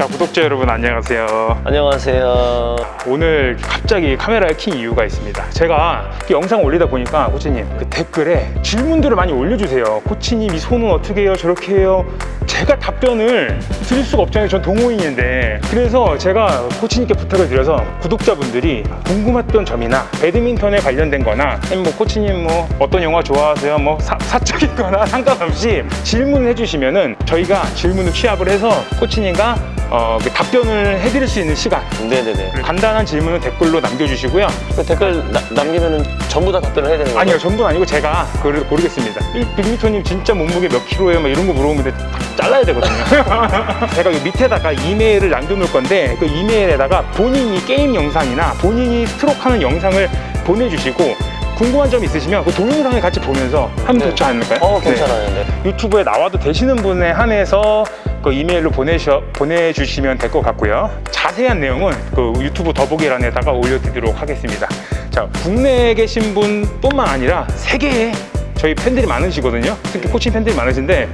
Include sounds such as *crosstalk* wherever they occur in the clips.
자, 구독자 여러분 안녕하세요. 안녕하세요. 오늘 갑자기 카메라를 킨 이유가 있습니다. 제가 이 영상 올리다 보니까 코치님 그 댓글에 질문들을 많이 올려주세요. 코치님 이 손은 어떻게 해요? 저렇게 해요? 제가 답변을 드릴 수가 없잖아요. 전 동호인인데. 그래서 제가 코치님께 부탁을 드려서 구독자분들이 궁금했던 점이나 배드민턴에 관련된 거나 아니면 뭐 코치님 뭐 어떤 영화 좋아하세요? 뭐 사, 사적인 거나 *laughs* 상관없이 질문을 해주시면은 저희가 질문을 취합을 해서 코치님과 어, 그 답변을 해드릴 수 있는 시간 네네네. 간단한 질문은 댓글로 남겨주시고요. 그 댓글 나- 남기면은 전부 다 답변을 해야 되는 거예요? 아니요, 전부 는 아니고 제가 그걸 고르겠습니다. 이 빅미터님 진짜 몸무게 몇 킬로예요? 막 이런 거 물어보면 잘라야 되거든요. *laughs* 제가 이 밑에다가 이메일을 남겨놓을 건데 그 이메일에다가 본인이 게임 영상이나 본인이 스트로크하는 영상을 보내주시고 궁금한 점 있으시면 그 동영상을 같이 보면서 하면 네. 좋지 않을까요? 어, 네. 괜찮아요. 네. 유튜브에 나와도 되시는 분에 한해서 그 이메일로 보내셔, 보내주시면 될 것 같고요. 자세한 내용은 그 유튜브 더보기란에다가 올려드리도록 하겠습니다. 자, 국내에 계신 분뿐만 아니라 세계에 저희 팬들이 많으시거든요. 특히 코칭 팬들이 많으신데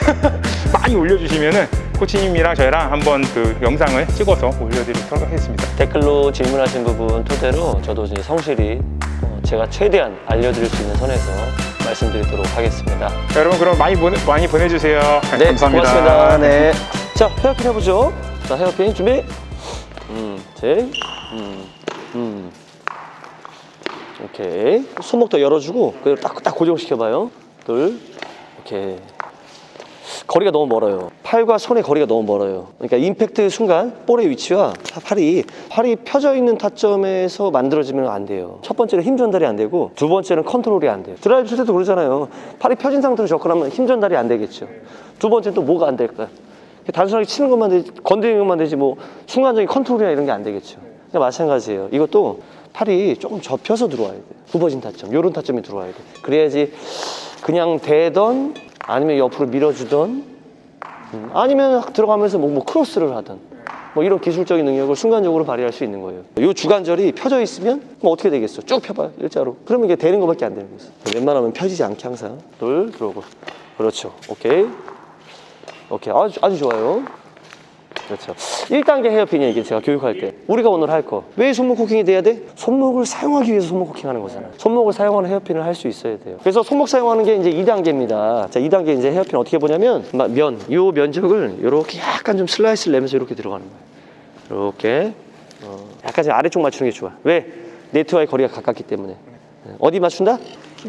*laughs* 많이 올려주시면은 코치님이랑 저희랑 한번 그 영상을 찍어서 올려드리도록 하겠습니다. 댓글로 질문하신 부분 토대로 저도 이제 성실히 어, 제가 최대한 알려드릴 수 있는 선에서 말씀드리도록 하겠습니다. 자, 여러분 그럼 많이 보내, 많이 보내주세요. 네, 감사합니다. 고맙습니다. 네. 자, 헤어핀 해보죠. 자, 헤어핀 준비. 음, 제, 음, 음. 오케이. 손목 더 열어주고, 그대로 딱, 딱 고정시켜봐요. 둘, 오케이. 거리가 너무 멀어요. 팔과 손의 거리가 너무 멀어요. 그러니까 임팩트 순간 볼의 위치와 팔이 팔이 펴져 있는 타점에서 만들어지면 안 돼요. 첫 번째는 힘 전달이 안 되고 두 번째는 컨트롤이 안 돼요. 드라이브 칠 때도 그러잖아요. 팔이 펴진 상태로 접근하면 힘 전달이 안 되겠죠. 두 번째는 또 뭐가 안 될까? 단순하게 치는 것만 되지, 건드리는 것만 되지 뭐 순간적인 컨트롤이나 이런 게 안 되겠죠. 그러니까 마찬가지예요. 이것도 팔이 조금 접혀서 들어와야 돼요. 굽어진 타점, 요런 타점이 들어와야 돼. 그래야지 그냥 대던 아니면 옆으로 밀어주던 음, 아니면 들어가면서 뭐, 뭐 크로스를 하든 뭐 이런 기술적인 능력을 순간적으로 발휘할 수 있는 거예요. 요 주관절이 펴져 있으면 뭐 어떻게 되겠어? 쭉 펴봐요 일자로. 그러면 이게 되는 것밖에 안 되는 거죠. 웬만하면 펴지지 않게 항상 둘 들어오고 그렇죠. 오케이 오케이 아주 아주 좋아요. 그렇죠. 1단계 헤어핀이 이게 제가 교육할 때 우리가 오늘 할 거 왜 손목 코킹이 돼야 돼? 손목을 사용하기 위해서 손목 코킹하는 거잖아요. 손목을 사용하는 헤어핀을 할 수 있어야 돼요. 그래서 손목 사용하는 게 이제 2단계입니다. 자, 2단계 이제 헤어핀 어떻게 보냐면 막 면, 요 면적을 이렇게 약간 좀 슬라이스를 내면서 이렇게 들어가는 거예요. 이렇게 어, 약간 좀 아래쪽 맞추는 게 좋아. 왜? 네트와의 거리가 가깝기 때문에. 어디 맞춘다?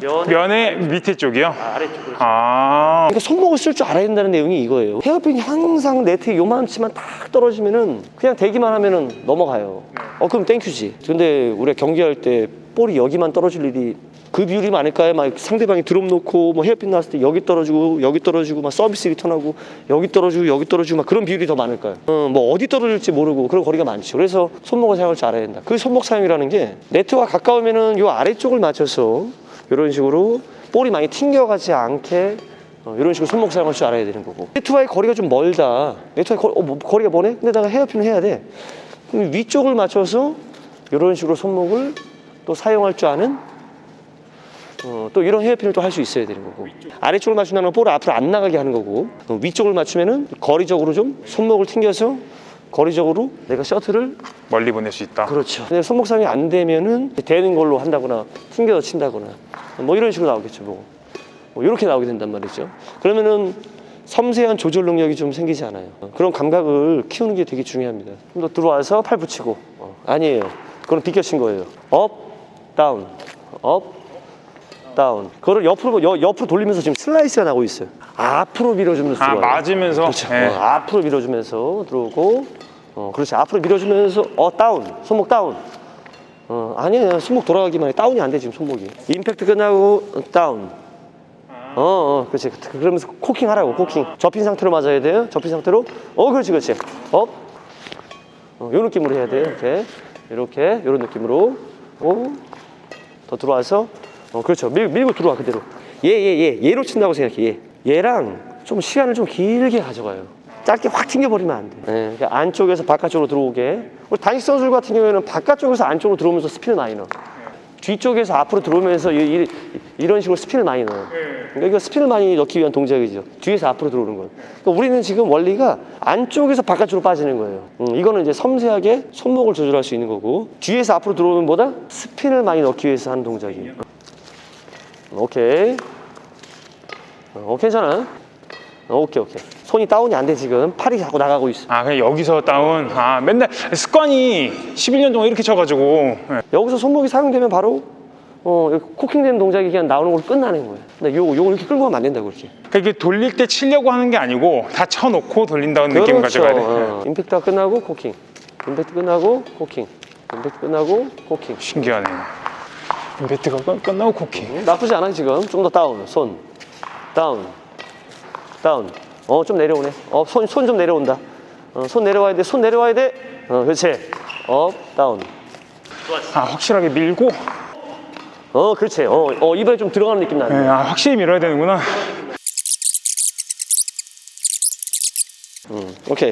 면 면의 밑에 쪽이요? 아래쪽으로. 아, 그러니까 손목을 쓸 줄 알아야 된다는 내용이 이거예요. 헤어핀이 항상 네트에 요만치만 딱 떨어지면은 그냥 대기만 하면은 넘어가요. 어 그럼 땡큐지. 근데 우리가 경기할 때 볼이 여기만 떨어질 일이 그 비율이 많을까요? 막 상대방이 드롭 놓고 뭐 헤어핀 나왔을 때 여기 떨어지고 여기 떨어지고 막 서비스 리턴하고 여기 떨어지고 여기 떨어지고 막 그런 비율이 더 많을까요? 어, 뭐 어디 떨어질지 모르고 그런 거리가 많죠. 그래서 손목을 사용할 줄 알아야 된다. 그 손목 사용이라는 게 네트와 가까우면은 요 아래쪽을 맞춰서 이런 식으로 볼이 많이 튕겨가지 않게 어, 이런 식으로 손목 사용할 줄 알아야 되는 거고. 네트와의 거리가 좀 멀다. 네트와의 거, 어, 뭐, 거리가 머네? 근데 내가 헤어핀을 해야 돼. 위쪽을 맞춰서 이런 식으로 손목을 또 사용할 줄 아는 어, 또 이런 헤어핀을 또 할 수 있어야 되는 거고. 아래쪽을 맞춘다는 건 볼을 앞으로 안 나가게 하는 거고. 어, 위쪽을 맞추면은 거리적으로 좀 손목을 튕겨서 거리적으로 내가 셔틀을 멀리 보낼 수 있다. 그렇죠. 근데 손목 사용이 안 되면은 되는 걸로 한다거나 튕겨서 친다거나 뭐 이런 식으로 나오겠죠. 뭐, 뭐 이렇게 나오게 된단 말이죠. 그러면은 섬세한 조절 능력이 좀 생기지 않아요. 그런 감각을 키우는 게 되게 중요합니다. 좀 더 들어와서 팔 붙이고 어, 아니에요. 그건 비껴친 거예요. 업, 다운, 업, 다운. 그거를 옆으로 여, 옆으로 돌리면서 지금 슬라이스가 나고 있어요. 앞으로 밀어주면서 아, 들어와요. 맞으면서. 그렇죠. 네. 어, 앞으로 밀어주면서 들어오고, 어, 그렇지. 앞으로 밀어주면서, 어, 다운. 손목 다운. 어, 아니에요. 손목 돌아가기만 해. 다운이 안 돼, 지금 손목이. 임팩트 끝나고, 어, 다운. 어, 어, 그렇지. 그- 그러면서 코킹 하라고, 코킹. 접힌 상태로 맞아야 돼요. 접힌 상태로. 어, 그렇지, 그렇지. 업. 어, 요 느낌으로 해야 돼요. 이렇게. 이렇게. 요런 느낌으로. 오. 더 들어와서. 어, 그렇죠. 밀, 밀고 들어와, 그대로. 얘, 얘, 얘. 얘로 친다고 생각해, 얘. 얘랑 좀 시간을 좀 길게 가져가요. 짧게 확 튕겨버리면 안 돼. 예, 그러니까 안쪽에서 바깥쪽으로 들어오게. 우리 단식 선수들 같은 경우에는 바깥쪽에서 안쪽으로 들어오면서 스피드 많이 넣어. 뒤쪽에서 앞으로 들어오면서 이, 런 식으로 스핀을 많이 넣어요. 그러니까 이거 스핀을 많이 넣기 위한 동작이죠. 뒤에서 앞으로 들어오는 건. 그러니까 우리는 지금 원리가 안쪽에서 바깥으로 빠지는 거예요. 음, 이거는 이제 섬세하게 손목을 조절할 수 있는 거고 뒤에서 앞으로 들어오는 보다 스핀을 많이 넣기 위해서 하는 동작이에요. 오케이. 어, 괜찮아. 어, 오케이, 오케이. 손이 다운이 안 돼, 지금. 팔이 자꾸 나가고 있어. 아 그냥 여기서 다운 아 맨날 습관이 11년 동안 이렇게 쳐가지고 예. 여기서 손목이 사용되면 바로 어, 코킹되는 동작이 그냥 나오는 걸로 끝나는 거예요. 근데 요거, 요거 이렇게 끌고 가면 안 된다고, 그렇게. 그러니까 이게 돌릴 때 치려고 하는 게 아니고 다 쳐놓고 돌린다는 느낌 가져가야 돼 어, 임팩트가 끝나고 코킹. 임팩트 끝나고 코킹. 임팩트 끝나고 코킹. 신기하네 끝- 끝나고 코킹 나쁘지 않아, 지금. 좀 더 다운. 손. 다운. 다운. 어, 좀 내려오네. 어, 손, 손 좀 내려온다. 어, 손 내려와야 돼. 손 내려와야 돼. 어, 그렇지. 업, 다운. 아 확실하게 밀고 어, 그렇지. 어, 어 이번에 좀 들어가는 느낌 나네. 예, 아 확실히 밀어야 되는구나 오케이.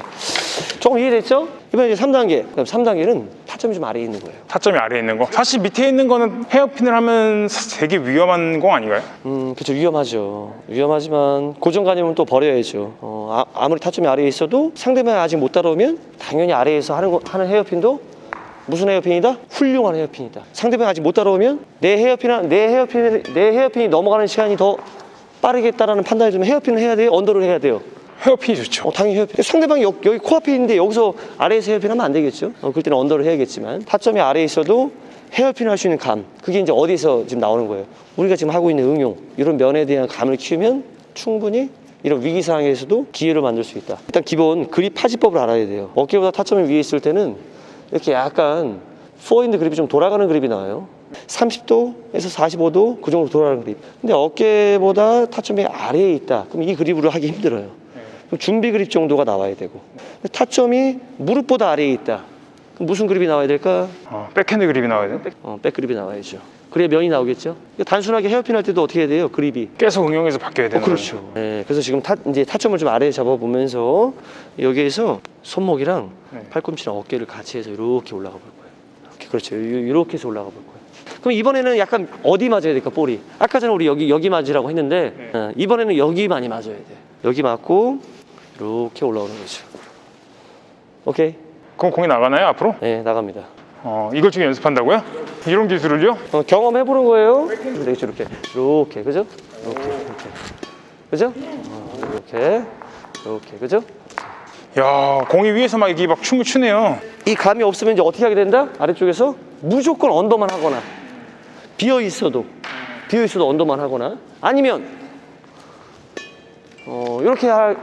조금 이해됐죠? 이번에 이제 3단계. 그럼 3단계는 타점이 좀 아래에 있는 거예요. 타점이 아래에 있는 거 사실 밑에 있는 거는 헤어핀을 하면 되게 위험한 거 아닌가요? 음, 그렇죠. 위험하죠. 위험하지만 고정관념은 또 버려야죠. 어, 아, 무리 타점이 아래에 있어도 상대방이 아직 못 따라오면 당연히 아래에서 하는, 거, 하는 헤어핀도 무슨 헤어핀이다? 훌륭한 헤어핀이다. 상대방이 아직 못 따라오면 내 헤어핀, 내 헤어핀, 내 헤어핀이 넘어가는 시간이 더 빠르겠다라는 판단을 좀 헤어핀을 해야 돼요. 언더를 해야 돼요. 헤어핀이 좋죠 어, 당연히 헤어핀. 상대방이 여기, 여기 코앞에 있는데 여기서 아래에서 헤어핀 하면 안 되겠죠? 어, 그럴 때는 언더를 해야겠지만 타점이 아래에 있어도 헤어핀 할 수 있는 감. 그게 이제 어디서 지금 나오는 거예요? 우리가 지금 하고 있는 응용. 이런 면에 대한 감을 키우면 충분히 이런 위기 상황에서도 기회를 만들 수 있다. 일단 기본 그립 파지법을 알아야 돼요. 어깨보다 타점이 위에 있을 때는 이렇게 약간 포인드 그립이 좀 돌아가는 그립이 나와요. 30도에서 45도 그 정도 돌아가는 그립. 근데 어깨보다 타점이 아래에 있다. 그럼 이 그립으로 하기 힘들어요. 준비 그립 정도가 나와야 되고 타점이 무릎보다 아래에 있다. 무슨 그립이 나와야 될까? 어, 백핸드 그립이 나와야 돼 어, 백그립이 나와야죠. 그래야 면이 나오겠죠. 단순하게 헤어핀 할 때도 어떻게 해야 돼요? 그립이. 계속 응용해서 바뀌어야 되는 어, 그렇죠. 네, 그래서 지금 타, 이제 타점을 좀 아래에 잡아보면서 여기에서 손목이랑 네. 팔꿈치랑 어깨를 같이 해서 이렇게 올라가 볼 거예요. 이렇게 그렇죠. 요- 이렇게 해서 올라가 볼 거예요. 그럼 이번에는 약간 어디 맞아야 될까 볼이? 아까 전에 우리 여기 여기 맞으라고 했는데 네. 어, 이번에는 여기 많이 맞아야 돼. 여기 맞고 이렇게 올라오는 거죠. 오케이. 그럼 공이 나가나요 앞으로? 네, 나갑니다. 어, 이걸 지금 연습한다고요? 이런 기술을요? 어, 경험해 보는 거예요. 이렇게 이렇게 이렇게 그죠? 이렇게 이렇게 그죠? 어, 이렇게 이렇게 그죠? 야 공이 위에서 막 이게 막 춤을 추네요 이 감이 없으면 이제 어떻게 하게 된다? 아래쪽에서 무조건 언더만 하거나 비어 있어도 비어 있어도 언더만 하거나 아니면 어 이렇게 할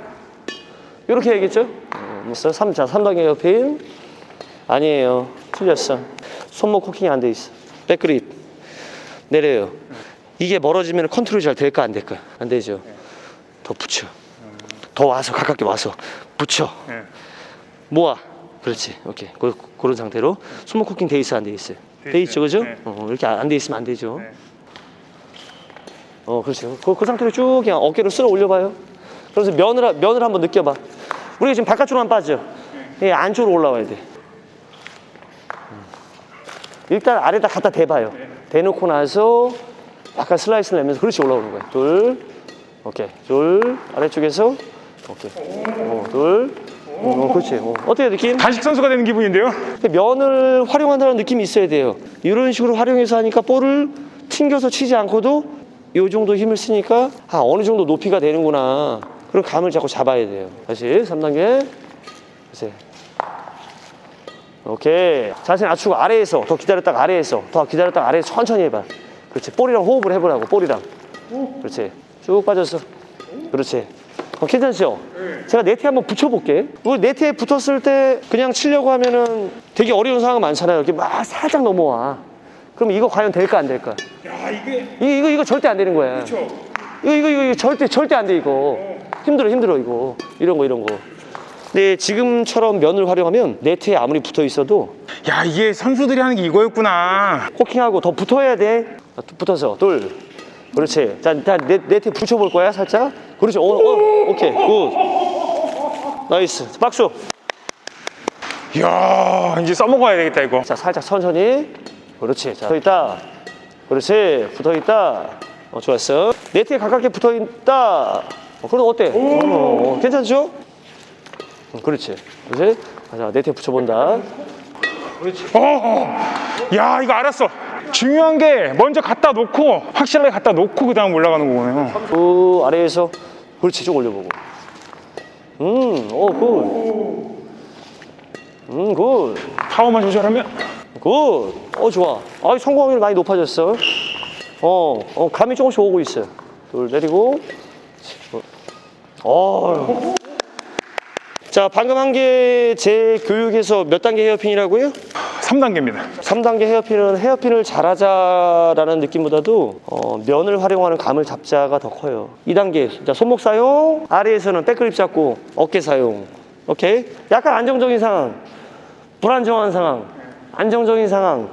이렇게 해야겠죠? 어, 뭐 3, 자 3단계 옆인 아니에요 틀렸어 손목 코킹이 안 돼 있어 백그립 내려요 이게 멀어지면 컨트롤이 잘 될까 안 될까 안 되죠 더 붙여 더 와서 가깝게 와서 붙여 네. 모아. 그렇지. 오케이. 그, 그런 상태로 손목 코킹 돼 있어 안 돼 있어요? 돼돼 있죠, 그죠? 네. 어, 이렇게 안 돼 있으면 안 되죠. 네. 어, 그렇지. 그, 그 상태로 쭉 그냥 어깨를 쓸어 올려봐요. 그래서 면을 하- 면을 한번 느껴봐. 우리가 지금 바깥쪽으로만 빠져. 예, 안쪽으로 올라와야 돼. 음. 일단 아래다 갖다 대봐요. 대놓고 나서 약간 슬라이스를 내면서 그렇지 올라오는 거야. 둘, 오케이. 둘, 아래쪽에서 오케이. 어, 둘, 어, 그렇지. 어. 어때요 느낌? 단식 선수가 되는 기분인데요? 면을 활용한다는 느낌이 있어야 돼요. 이런 식으로 활용해서 하니까 볼을 튕겨서 치지 않고도 이 정도 힘을 쓰니까 아, 어느 정도 높이가 되는구나. 그런 감을 자꾸 잡아야 돼요. 다시 3단계. 다시. 오케이. 자세 낮추고 아래에서 더 기다렸다가 아래에서 더 기다렸다가 아래에서 천천히 해봐. 그렇지. 볼이랑 호흡을 해보라고. 볼이랑. 그렇지. 쭉 빠졌어. 그렇지. 어, 괜찮죠? 제가 네트에 한번 붙여볼게. 우리 네트에 붙었을 때 그냥 치려고 하면은 되게 어려운 상황 많잖아요. 이렇게 막 살짝 넘어와. 그럼 이거 과연 될까 안 될까? 야 이게 이거 이거, 이거 절대 안 되는 거야. 그렇죠 이거 이거 이거, 이거 절대 절대 안 돼 이거. 힘들어 힘들어 이거. 이런 거 이런 거. 근데 지금처럼 면을 활용하면 네트에 아무리 붙어 있어도 야 이게 선수들이 하는 게 이거였구나 코킹하고 더 붙어야 돼. 자, 붙어서 둘. 그렇지. 자, 자 네, 네트에 붙여볼 거야 살짝. 그렇지. 어, 어, 오케이 굿. 나이스. 박수. 이야 이제 써먹어야 되겠다 이거 자 살짝 천천히 그렇지 자, 서 있다 그렇지. 붙어 있다. 어, 좋았어. 네트에 가깝게 붙어 있다. 어, 그럼 어때? 어, 어, 괜찮죠? 어, 그렇지. 그렇지. 자, 네트에 붙여본다. 어, 야 이거 알았어. 중요한 게 먼저 갖다 놓고 확실하게 갖다 놓고 그 다음 올라가는 거구나요. 그 아래에서 그렇지 좀 올려보고 음, 오, 굿. 음, 굿. 파워만 조절하면 굿. 어, 좋아. 아, 성공 확률 많이 높아졌어. 어, 어, 감이 조금씩 오고 있어요. 둘 내리고. 어. 자, 방금 한 게 제 교육에서 몇 단계 헤어핀이라고요? 3단계입니다. 3단계 헤어핀은 헤어핀을 잘하자라는 느낌보다도 어, 면을 활용하는 감을 잡자가 더 커요. 2단계 자, 손목 사용, 아래에서는 백그립 잡고 어깨 사용. 오케이? 약간 안정적인 상황, 불안정한 상황, 안정적인 상황,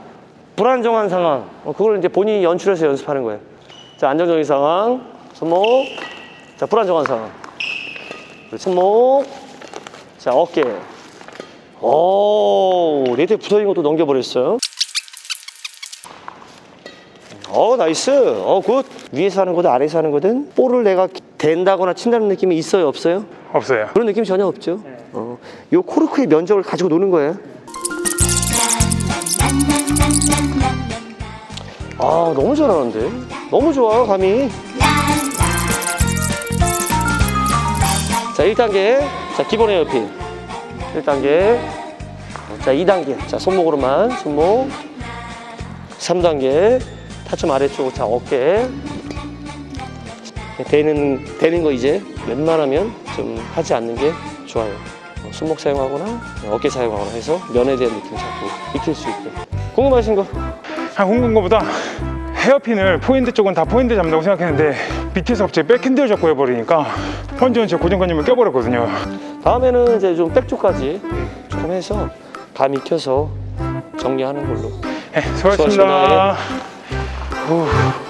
불안정한 상황. 어, 그걸 이제 본인이 연출해서 연습하는 거예요. 자, 안정적인 상황, 손목. 자, 불안정한 상황. 그리고 손목. 자, 어깨. 오, 네트에 붙어 있는 것도 넘겨버렸어요. 어, 나이스. 어, 굿. 위에서 하는 거든 아래에서 하는 거든 볼을 내가 댄다거나 친다는 느낌이 있어요, 없어요? 없어요. 그런 느낌 전혀 없죠. 어, 요 코르크의 면적을 가지고 노는 거예요. 아, 너무 잘하는데? 너무 좋아요, 감이. 1단계. 자, 기본 에어핀. 1단계. 자, 2단계. 자, 손목으로만. 손목. 3단계. 타점 아래쪽. 자, 어깨. 되는, 되는 거 이제 웬만하면 좀 하지 않는 게 좋아요. 어, 손목 사용하거나 어깨 사용하거나 해서 면에 대한 느낌 잡고 익힐 수 있게. 궁금하신 거? 한 궁금한 거보다 헤어핀을 포인트 쪽은 다 포인트 잡는다고 생각했는데 밑에서 갑자기 백핸드를 잡고 해버리니까 완전 제 고정관념을 껴버렸거든요. 다음에는 이제 좀 백쪽까지 조금 해서 감 익혀서 정리하는 걸로. 네, 수고하셨습니다. 수고하셨습니다. 후.